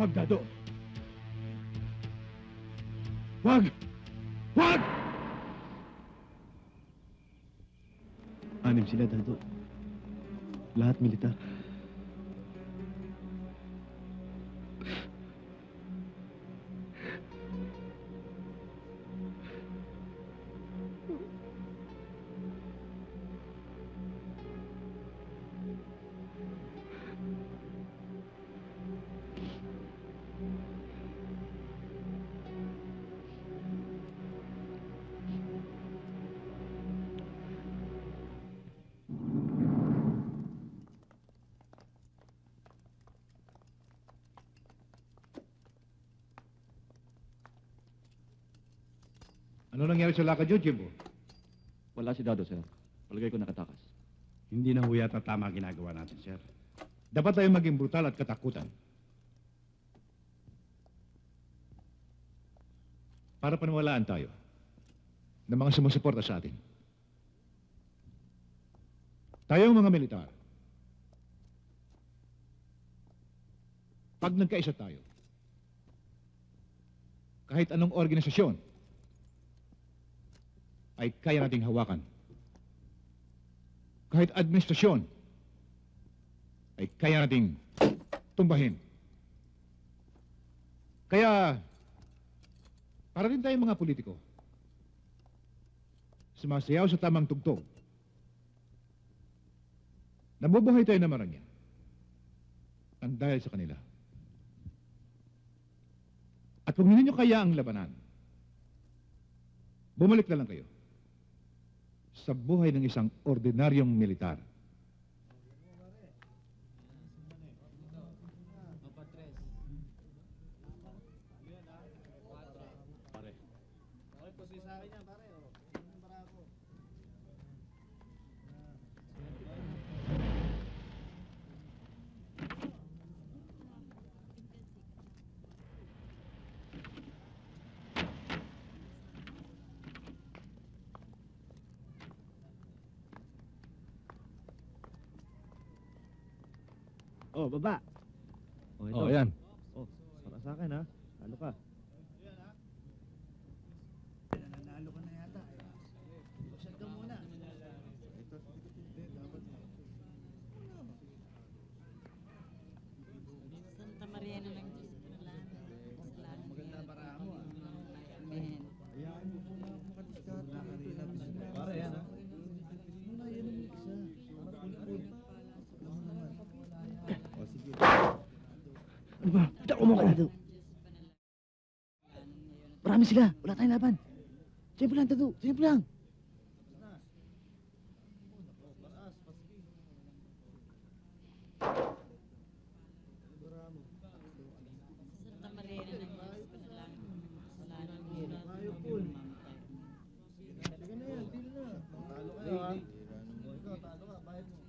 Wag, Dado. Wag! Wag! Anim sila, Dado. Lahat militar. Ano nangyari sa lakad yun, Jimbo? Wala si Dado, sir. Palagay ko nakatakas. Hindi na ho yata tama ang ginagawa natin, sir. Dapat tayo maging brutal at katakutan. Para paniwalaan tayo ng mga sumusuporta sa atin. Tayong mga militar, pag nagkaisa tayo, kahit anong organisasyon, ay kaya nating hawakan. Kahit administrasyon, ay kaya nating tumbahin. Kaya, para din tayong mga politiko, sumasayaw sa tamang tugtog. Nabubuhay tayo na marangya. Ang dahil sa kanila. At kung hindi nyo kaya ang labanan, bumalik na lang kayo sa buhay ng isang ordinaryong militar. Oh, baba. Oh, ito. Oh, ayan. Oh, para sa akin, ha? Ano ka? Nanalo ka na yata. Buksan ka muna. Santa Maria na ng Diyos Pinalangin. Kasalanan Maganda niya. para mo ah. Amen. Hayaan mo muna ako makadiskarte. Nakarila bisita. Para yan, ha? Muna yan ang isa. Para pulpul. Alam mo naman. O sige. Ano ba? Kita ko mo ko. Marami sila. Wala tayong laban. Siyempre lang, Dado. Siyempre lang. Santa Maria na ng Diyos Pinalangin. Kasalanan niya. Ayaw pul. Sige na yan. Deal na. Talo kayo ha. Ikaw, talo ka. Bayad mo.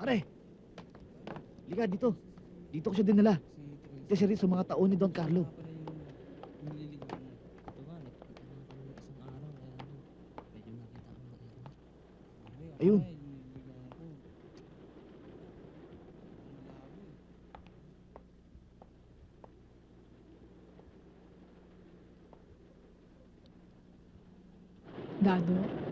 Pare. Liga dito. Dito ko siya dinala. Kasi rin sa mga taon ni Don Carlo. Ayun. Dado?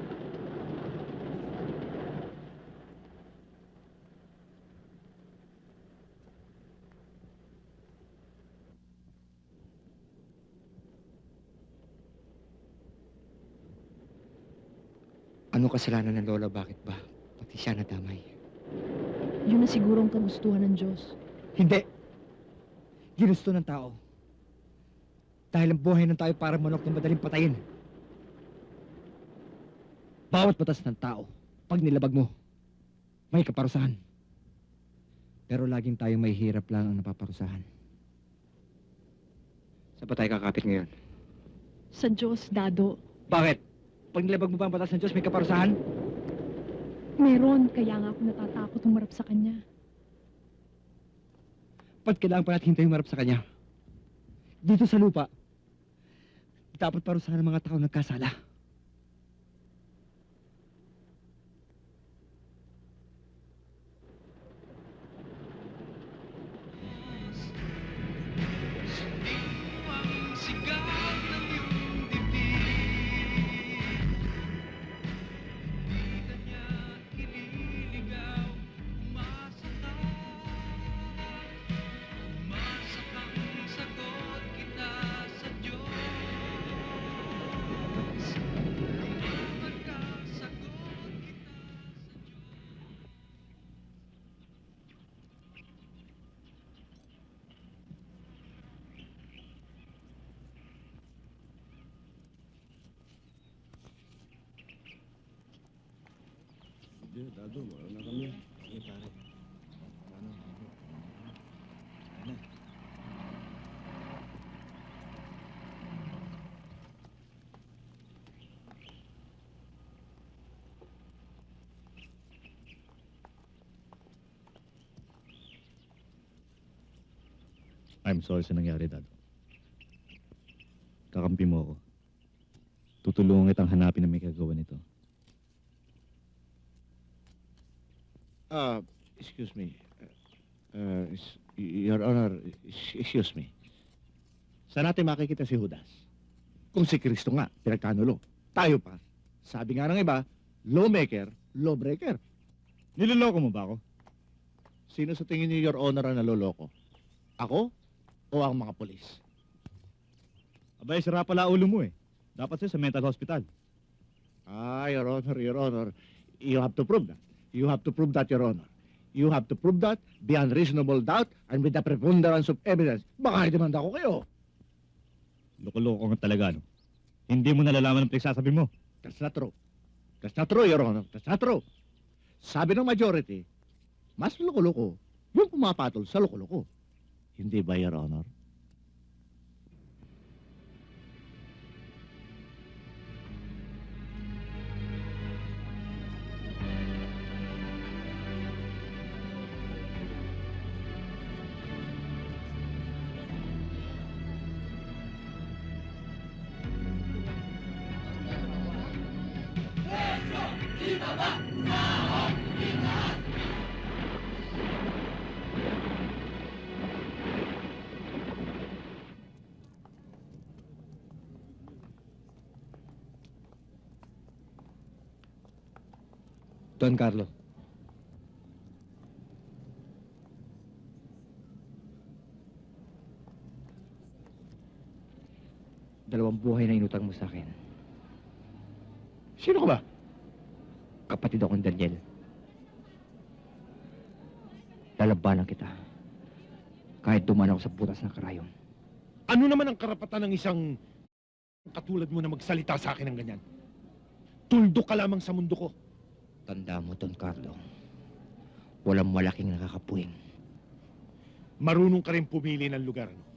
Kasalanan ng lola? Bakit ba? Pati siya nadamay. Yun na siguro ang kagustuhan ng Diyos. Hindi! Ginusto ng tao. Dahil ang buhay ng tao para manok na madaling patayin. Bawat batas ng tao, pag nilabag mo, may kaparusahan. Pero laging tayong may hirap lang ang napaparusahan. Saan tayo kakapit ngayon? Sa Diyos, Dado. Bakit? Pag nilabag mo ba ang batas ng Diyos, may kaparusahan? Meron, kaya nga ako natatakot humarap sa Kanya. Ba't kailangan pa natin hintay humarap sa Kanya? Dito sa lupa, Dapat parusahan ng mga tao nagkasala. Dado, wala na kami. Sige, pare. Ano? Ano? I'm sorry sa nangyari, Dado. Kakampi mo ako. Tutulungan kitang hanapin na may kagawa nito. Ah, excuse me. Uh, Your Honor, excuse me. Saan natin makikita si Judas? Kung si Kristo nga, pinagkanulo. Tayo pa. Sabi nga ng iba, lawmaker, lawbreaker. Niloloko mo ba ako? Sino sa tingin niyo, Your Honor, ang naloloko? Ako o ang mga polis? Abay, sira pala ulo mo eh. Dapat siya sa mental hospital. Ah, Your Honor, Your Honor, you have to prove that. You have to prove that, Your Honor. You have to prove that beyond reasonable doubt and with the preponderance of evidence. Baka demanda ko kayo. Loko-loko ka talaga, no? Hindi mo nalalaman ang pinagsasabi mo. That's not true. That's not true, Your Honor. That's not true. Sabi ng majority, mas loko-loko yung pumapatol sa loko-loko. Hindi ba, Your Honor? Don Carlo. Dalawang buhay na inutang mo sa akin. Sino ka ba? Kapatid akong Daniel. Lalabanan kita. Kahit duman ako sa butas ng karayon. Ano naman ang karapatan ng isang katulad mo na magsalita sa akin ng ganyan? Tuldo ka lamang sa mundo ko. Tanda mo, Don Carlo. Walang malaking nakakapuwing. Marunong ka rin pumili ng lugar. No?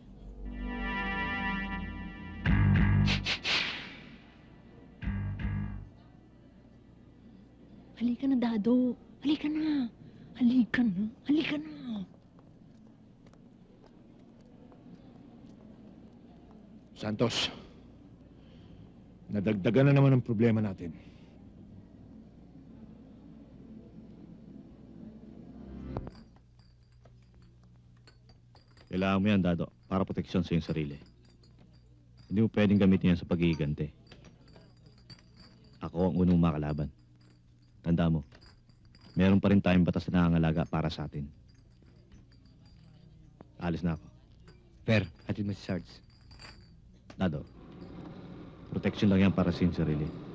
Halika na, Dado. Halika na. Halika na. Halika na. Santos, nadagdagan na naman ang problema natin. Kailangan mo yan, Dado, para proteksyon sa iyong sarili. Hindi mo pwedeng gamitin yan sa pagigigante. Ako ang unang makalaban. Tanda mo, meron pa rin tayong batas na nangangalaga para sa atin. Alis na ako. Per, hatid mo si Sarge. Dado, proteksyon lang yan para sa sarili.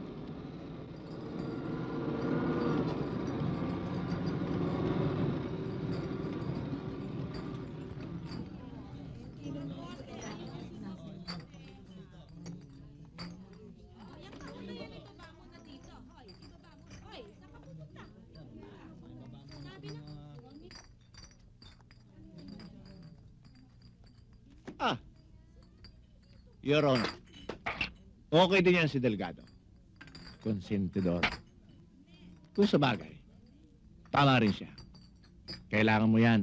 Your Honor, okay din yan si Delgado. Konsentidor. Kung sa bagay, tama rin siya. Kailangan mo yan.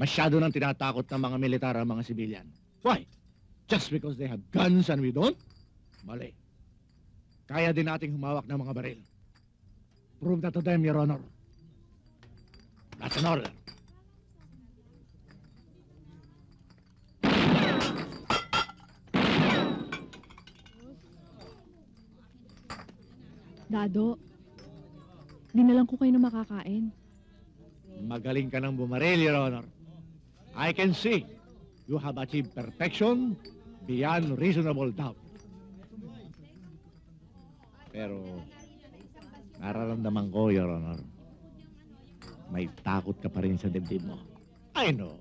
Masyado nang tinatakot ng mga militar ang mga sibilyan. Why? just because they have guns and we don't? Mali. Kaya din nating humawak ng mga baril. Prove that to them, Your Honor. That's an order. Dado, dinalang ko kayo na makakain. Magaling ka ng bumaril, Your Honor. I can see you have achieved perfection beyond reasonable doubt. Pero, nararamdaman ko, Your Honor, may takot ka pa rin sa dibdib mo. I know.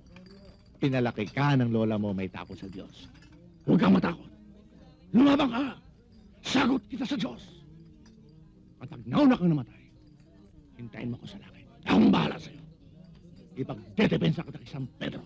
Pinalaki ka ng lola mo may takot sa Diyos. Huwag kang matakot. Lumabang ka! Sagot kita sa Diyos! Kapag nauna kang namatay, hintayin mo ko sa langit. Akong bahala sa'yo. Ipagdedepensa kita kay San Pedro.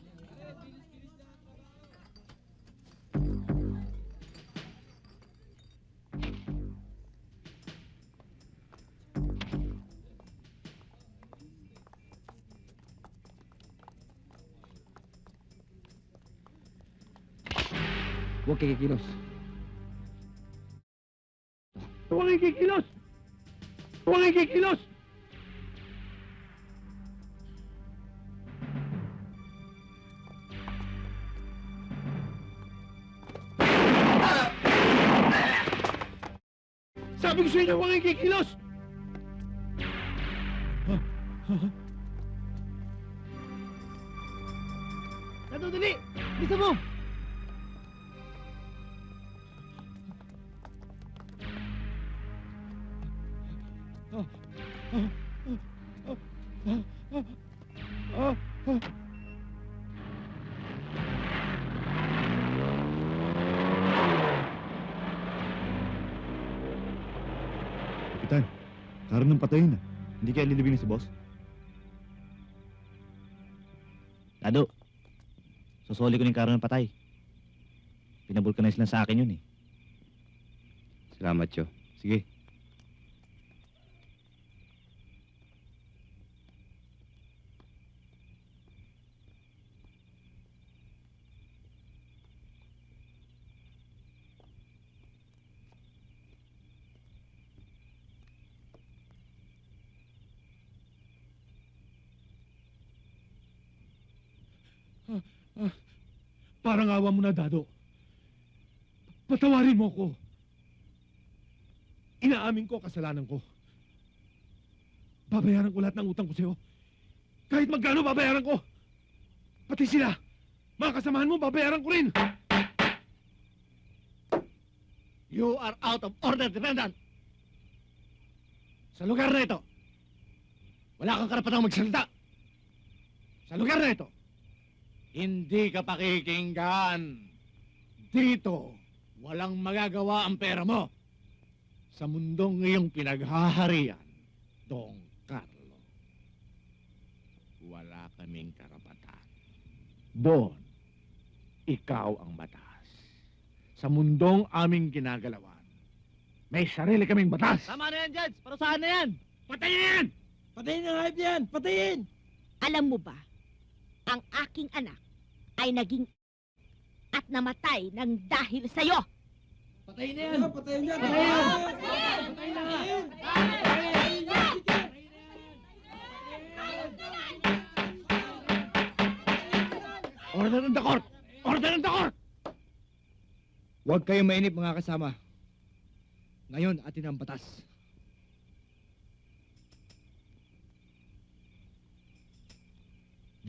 Huwag kikilos. Huwag ikikilos! Huwag ikikilos! Sabi ko sa inyo, huwag ikikilos! Dado, dali! Bisa mo! Kapitan, karoon ng patayin na. Hindi kaya lilibingin si boss? Dado, susuli ko ng karoon ng patay. Pinabulkanize lang sa akin yun eh. Salamat, Cho. Sige. Parang awa mo na, Dado. Patawarin mo ko. Inaamin ko kasalanan ko. Babayaran ko lahat ng utang ko sa'yo. Kahit magkano babayaran ko. Pati sila. Mga kasamahan mo, babayaran ko rin. You are out of order, defendant. Sa lugar na ito, wala kang karapatang magsalita. Sa lugar na ito, hindi ka pakikinggan. Dito, walang magagawa ang pera mo. Sa mundong iyong pinaghaharian, Don Carlo, wala kaming karapatan. Don, ikaw ang batas. Sa mundong aming ginagalawan, may sarili kaming batas. Tama na yan, Judge! Parusahan na yan! Patayin yan! Patayin hype yan! Patayin! Alam mo ba, ang aking anak ay naging at namatay ng dahil sa'yo. Patayin na yan! Patayin yan! Order ng the court! Order ng the court! Huwag kayong mainip mga kasama. Ngayon, atin ang batas.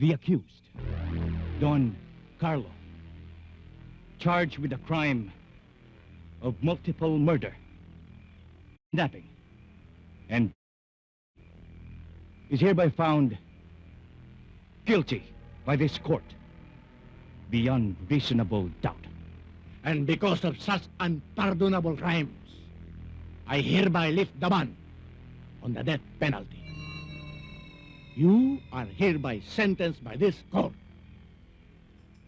The accused, Don Carlo, charged with the crime of multiple murder, kidnapping, and is hereby found guilty by this court beyond reasonable doubt. And because of such unpardonable crimes, I hereby lift the ban on the death penalty. You are hereby sentenced by this court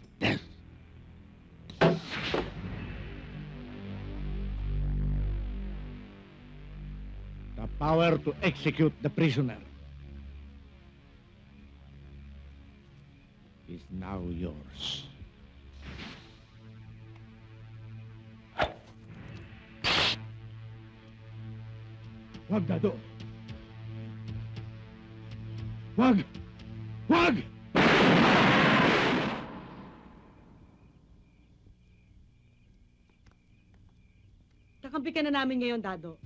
to death. The power to execute the prisoner is now yours. Huwag the door. Wag! Wag! Kakampi ka na namin ngayon, Dado.